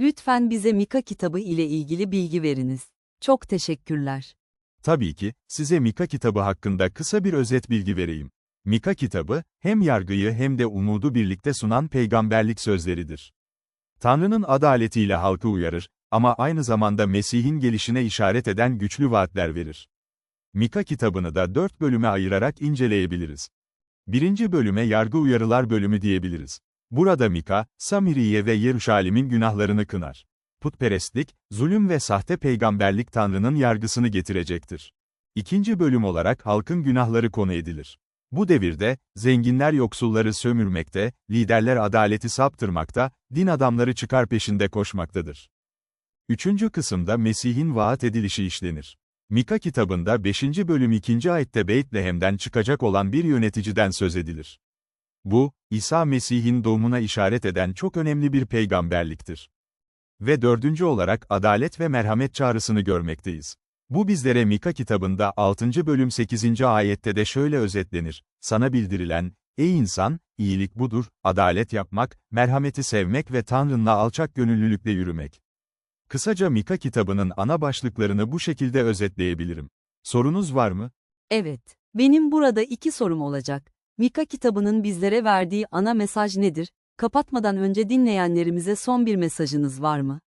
Lütfen bize Mika kitabı ile ilgili bilgi veriniz. Çok teşekkürler. Tabii ki, size Mika kitabı hakkında kısa bir özet bilgi vereyim. Mika kitabı, hem yargıyı hem de umudu birlikte sunan peygamberlik sözleridir. Tanrı'nın adaletiyle halkı uyarır, ama aynı zamanda Mesih'in gelişine işaret eden güçlü vaatler verir. Mika kitabını da dört bölüme ayırarak inceleyebiliriz. Birinci bölüme yargı uyarılar bölümü diyebiliriz. Burada Mika, Samiriye ve Yeruşalim'in günahlarını kınar. Putperestlik, zulüm ve sahte peygamberlik Tanrı'nın yargısını getirecektir. İkinci bölüm olarak halkın günahları konu edilir. Bu devirde, zenginler yoksulları sömürmekte, liderler adaleti saptırmakta, din adamları çıkar peşinde koşmaktadır. Üçüncü kısımda Mesih'in vaat edilişi işlenir. Mika kitabında 5. bölüm 2. ayette Beytlehem'den çıkacak olan bir yöneticiden söz edilir. Bu, İsa Mesih'in doğumuna işaret eden çok önemli bir peygamberliktir. Ve dördüncü olarak adalet ve merhamet çağrısını görmekteyiz. Bu bizlere Mika kitabında 6. bölüm 8. ayette de şöyle özetlenir. Sana bildirilen, ey insan, iyilik budur, adalet yapmak, merhameti sevmek ve Tanrınla alçak gönüllülükle yürümek. Kısaca Mika kitabının ana başlıklarını bu şekilde özetleyebilirim. Sorunuz var mı? Evet, benim burada iki sorum olacak. Mika kitabının bizlere verdiği ana mesaj nedir? Kapatmadan önce dinleyenlerimize son bir mesajınız var mı?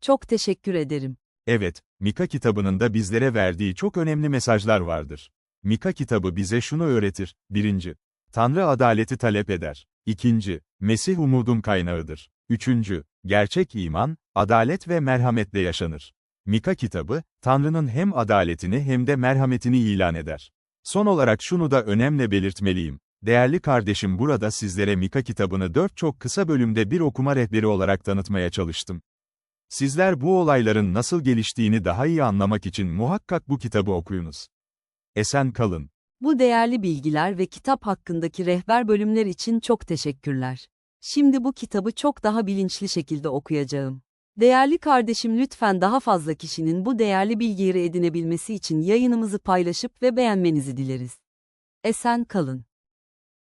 Çok teşekkür ederim. Evet, Mika kitabının da bizlere verdiği çok önemli mesajlar vardır. Mika kitabı bize şunu öğretir. 1. Tanrı adaleti talep eder. 2. Mesih umudun kaynağıdır. 3. Gerçek iman, adalet ve merhametle yaşanır. Mika kitabı, Tanrı'nın hem adaletini hem de merhametini ilan eder. Son olarak şunu da önemli belirtmeliyim. Değerli kardeşim burada sizlere Mika kitabını 4 çok kısa bölümde bir okuma rehberi olarak tanıtmaya çalıştım. Sizler bu olayların nasıl geliştiğini daha iyi anlamak için muhakkak bu kitabı okuyunuz. Esen kalın. Bu değerli bilgiler ve kitap hakkındaki rehber bölümler için çok teşekkürler. Şimdi bu kitabı çok daha bilinçli şekilde okuyacağım. Değerli kardeşim lütfen daha fazla kişinin bu değerli bilgileri edinebilmesi için yayınımızı paylaşıp ve beğenmenizi dileriz. Esen kalın.